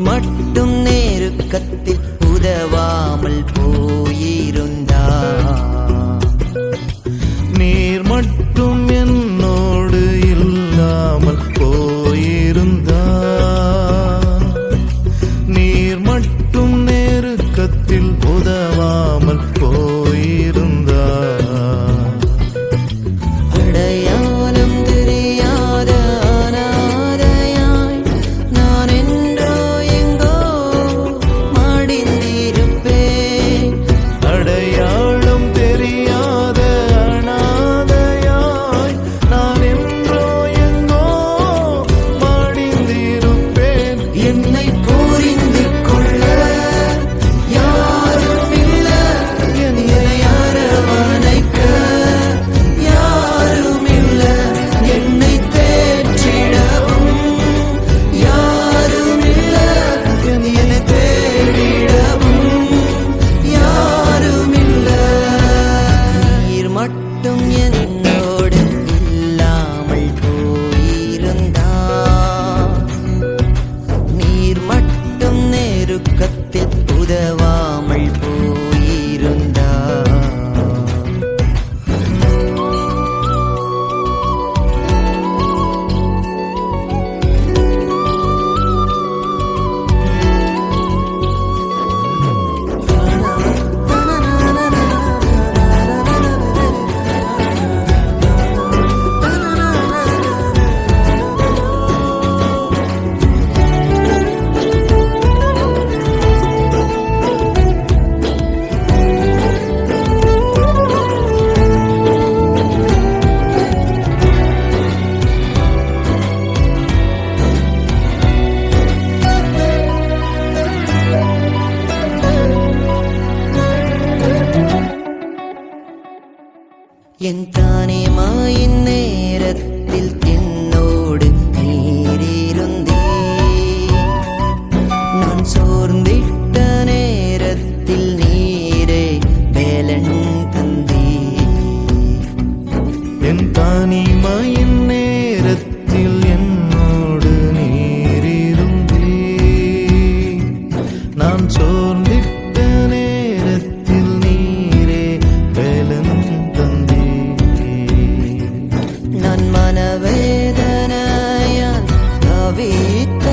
மட்டும் நேருக்கத்தில் உதவா என் தானே மாயின் நேரத்தில் நான் மனவேதனையால் தவித்த